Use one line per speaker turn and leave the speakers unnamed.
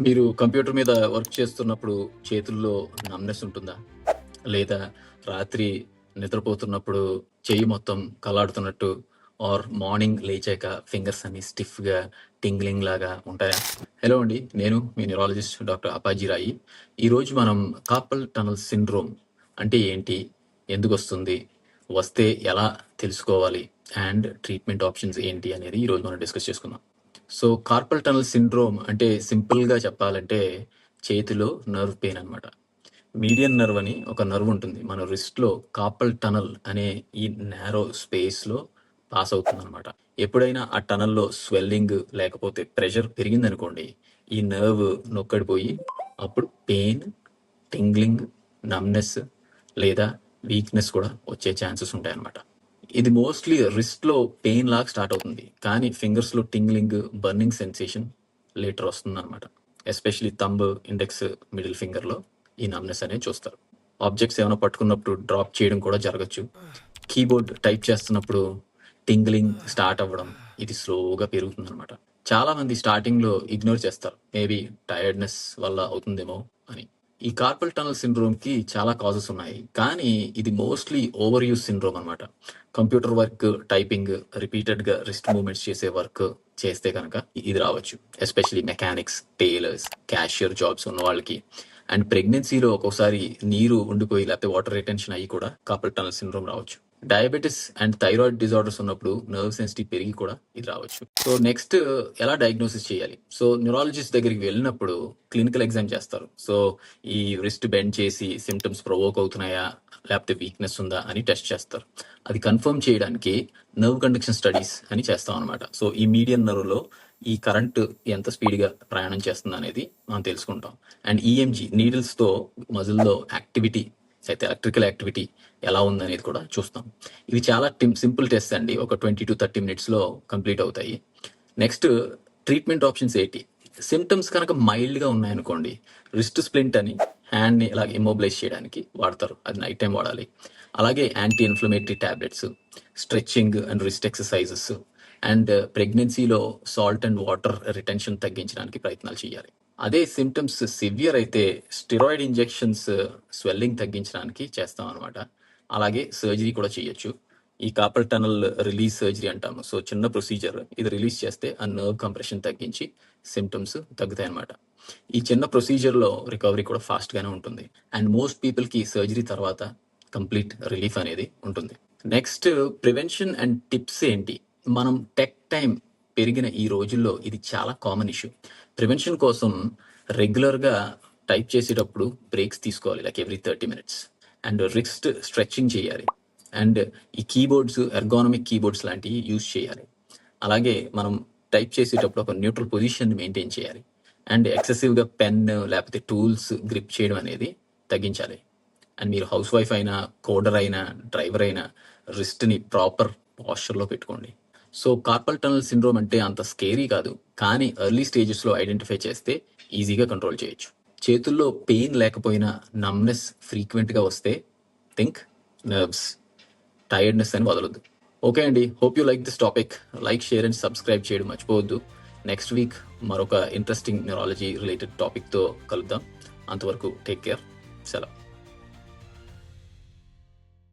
మీరు కంప్యూటర్ మీద వర్క్ చేస్తున్నప్పుడు చేతుల్లో నమ్నెస్ ఉంటుందా? లేదా రాత్రి నిద్రపోతున్నప్పుడు చెయ్యి మొత్తం కలాడుతున్నట్టు ఆర్ మార్నింగ్ లేచాక ఫింగర్స్ అన్ని స్టిఫ్గా టింగ్లింగ్ లాగా ఉంటాయా? హలో అండి నేను మీ న్యూరాలజిస్ట్ డాక్టర్ అపాజీ రాయి. ఈరోజు మనం కాపల్ టనల్ సిండ్రోమ్ అంటే ఏంటి? ఎందుకు వస్తుంది? వస్తే ఎలా తెలుసుకోవాలి? అండ్ ట్రీట్మెంట్ ఆప్షన్స్ ఏంటి? అనేది ఈ రోజు మనం డిస్కస్ చేసుకుందాం. సో కార్పల్ టనల్ సిండ్రోమ్ అంటే సింపుల్గా చెప్పాలంటే చేతిలో నర్వ్ పెయిన్ అన్నమాట. మీడియన్ నర్వ్ అని ఒక నర్వ్ ఉంటుంది. మన రిస్ట్లో కార్పల్ కాపల్ టనల్ అనే ఈ నేరో స్పేస్లో పాస్ అవుతుంది అనమాట ఎప్పుడైనా ఆ టనల్లో స్వెల్లింగ్ లేకపోతే ప్రెషర్ పెరిగింది అనుకోండి ఈ నర్వ్ నొక్కడిపోయి అప్పుడు పెయిన్ టింగ్లింగ్ నమ్నెస్ లేదా వీక్నెస్ కూడా వచ్చే ఛాన్సెస్ ఉంటాయన్నమాట. ఇది మోస్ట్లీ రిస్ట్లో పెయిన్ లాగా స్టార్ట్ అవుతుంది. కానీ ఫింగర్స్లో టింగ్లింగ్ బర్నింగ్ సెన్సేషన్ లేటర్ వస్తుంది అనమాట ఎస్పెషలీ తంబ్ ఇండెక్స్ మిడిల్ ఫింగర్లో ఈ నమ్నెస్ అనేది చూస్తారు. ఆబ్జెక్ట్స్ ఏమైనా పట్టుకున్నప్పుడు డ్రాప్ చేయడం కూడా జరగచ్చు. కీబోర్డ్ టైప్ చేస్తున్నప్పుడు టింగ్లింగ్ స్టార్ట్ అవ్వడం ఇది స్లోగా పెరుగుతుంది అనమాట చాలా మంది స్టార్టింగ్లో ఇగ్నోర్ చేస్తారు. మేబీ టైర్డ్నెస్ వల్ల అవుతుందేమో అని. ఈ కార్పల్ టనల్ సిండ్రోమ్కి చాలా కాజెస్ ఉన్నాయి. కానీ ఇది మోస్ట్లీ ఓవర్ యూస్ సిండ్రోమ్ అనమాట కంప్యూటర్ వర్క్ టైపింగ్ రిపీటెడ్గా రిస్ట్ మూవ్మెంట్స్ చేసే వర్క్ చేస్తే కనుక ఇది రావచ్చు. Especially mechanics tailors cashier jobs ఉన్న వాళ్ళకి. అండ్ ప్రెగ్నెన్సీలో ఒక్కోసారి నీరు ఉండిపోయి లేకపోతే వాటర్ రిటెన్షన్ అయ్యి కూడా కార్పల్ టనల్ సిండ్రోమ్ రావచ్చు. డయాబెటిస్ అండ్ థైరాయిడ్ డిజార్డర్స్ ఉన్నప్పుడు నర్వ్ సెన్సిటీ పెరిగి కూడా ఇది రావచ్చు. సో నెక్స్ట్ ఎలా డయాగ్నోసిస్ చేయాలి? సో న్యూరాలజిస్ట్ దగ్గరికి వెళ్ళినప్పుడు క్లినికల్ ఎగ్జామ్ చేస్తారు. సో ఈ రిస్ట్ బెండ్ చేసి సిమ్టమ్స్ ప్రొవోక్ అవుతున్నాయా? లేకపోతే వీక్నెస్ ఉందా? అని టెస్ట్ చేస్తారు. అది కన్ఫర్మ్ చేయడానికి నర్వ్ కండక్షన్ స్టడీస్ అని చేస్తాం అనమాట సో ఈ మీడియం నర్వ్లో ఈ కరెంట్ ఎంత స్పీడ్గా ప్రయాణం చేస్తుంది అనేది మనం తెలుసుకుంటాం. అండ్ ఈఎంజీ నీడిల్స్తో మజిల్లో యాక్టివిటీ అయితే ఎలక్ట్రికల్ యాక్టివిటీ ఎలా ఉందనేది కూడా చూస్తాం. ఇవి చాలా సింపుల్ టెస్ట్ అండి. ఒక ట్వంటీ టు థర్టీ మినిట్స్లో కంప్లీట్ అవుతాయి. నెక్స్ట్ ట్రీట్మెంట్ ఆప్షన్స్ ఏంటి? సిమ్టమ్స్ కనుక మైల్డ్గా ఉన్నాయనుకోండి రిస్ట్ స్ప్లింట్ అని హ్యాండ్ని ఇలా చేయడానికి వాడతారు. అది నైట్ టైం వాడాలి. అలాగే anti inflammatory tablets stretching and wrist exercises and ప్రెగ్నెన్సీలో సాల్ట్ అండ్ వాటర్ రిటెన్షన్ తగ్గించడానికి ప్రయత్నాలు చేయాలి. అదే సిమ్టమ్స్ సివియర్ అయితే స్టిరాయిడ్ ఇంజెక్షన్స్ స్వెల్లింగ్ తగ్గించడానికి చేస్తాం అనమాట అలాగే సర్జరీ కూడా చేయొచ్చు. ఈ కాపల్ టనల్ రిలీజ్ సర్జరీ అంటాము. సో చిన్న ప్రొసీజర్ ఇది రిలీజ్ చేస్తే ఆ నర్వ్ కంప్రెషన్ తగ్గించి సిమ్టమ్స్ తగ్గుతాయి అనమాట ఈ చిన్న ప్రొసీజర్లో రికవరీ కూడా ఫాస్ట్గానే ఉంటుంది. అండ్ మోస్ట్ పీపుల్కి సర్జరీ తర్వాత కంప్లీట్ రిలీఫ్ అనేది ఉంటుంది. నెక్స్ట్ ప్రివెన్షన్ అండ్ టిప్స్ ఏంటి? మనం టెక్ టైం పెరిగిన ఈ రోజుల్లో ఇది చాలా కామన్ ఇష్యూ ప్రివెన్షన్ కోసం రెగ్యులర్గా టైప్ చేసేటప్పుడు బ్రేక్స్ తీసుకోవాలి like every thirty minutes and wrist stretching చేయాలి. అండ్ ఈ కీబోర్డ్స్ ఎర్గానమిక్ కీబోర్డ్స్ లాంటివి యూజ్ చేయాలి. అలాగే మనం టైప్ చేసేటప్పుడు ఒక న్యూట్రల్ పొజిషన్ మెయింటైన్ చేయాలి. అండ్ ఎక్సెసివ్గా పెన్ లేకపోతే టూల్స్ గ్రిప్ చేయడం అనేది తగ్గించాలి. అండ్ మీరు హౌస్ వైఫ్ అయినా కోడర్ అయినా డ్రైవర్ అయినా రిస్ట్ని ప్రాపర్ పాస్చర్లో పెట్టుకోండి. సో కార్పల్ టనల్ సిండ్రోమ్ అంటే అంత స్కేరీ కాదు కానీ ఎర్లీ స్టేజెస్లో ఐడెంటిఫై చేస్తే ఈజీగా కంట్రోల్ చేయొచ్చు. చేతుల్లో పెయిన్ లేకపోయినా నమ్నెస్ ఫ్రీక్వెంట్గా వస్తే థింక్ నర్వ్స్ టైర్డ్నెస్ అని వదలొద్దు. ఓకే అండి hope you like this topic like share and subscribe చేయడం మర్చిపోవద్దు. నెక్స్ట్ వీక్ మరొక ఇంట్రెస్టింగ్ న్యూరాలజీ రిలేటెడ్ టాపిక్తో కలుద్దాం. అంతవరకు టేక్ కేర్ సెలవు